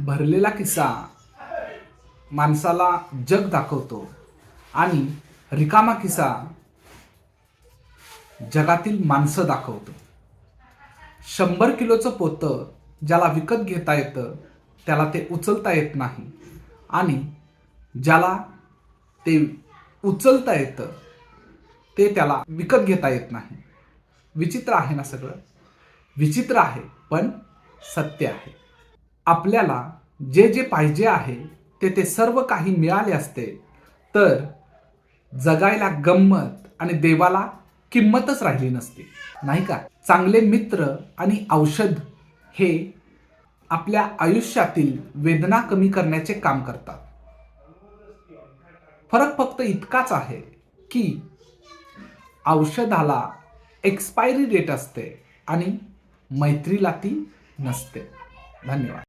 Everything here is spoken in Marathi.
भरलेला किस्सा माणसाला जग दाखवतो. आणि रिकामा किस्सा जगातील माणसं दाखवतो. शंभर किलोचं पोतं ज्याला विकत घेता येतं त्याला ते उचलता येत नाही. आणि ज्याला ते उचलता येतं ते त्याला विकत घेता येत नाही. विचित्र आहे ना सगळं? विचित्र आहे पण सत्य आहे. आपल्याला जे जे पाहिजे आहे ते ते सर्व काही मिळाले असते तर जगायला गंमत आणि देवाला किंमतच राहिली नसती. नाही का? चांगले मित्र आणि औषध हे आपल्या आयुष्यातील वेदना कमी करण्याचे काम करतात. फरक फक्त इतकाच आहे की औषधाला एक्सपायरी डेट असते आणि मैत्रीला ती नसते. धन्यवाद.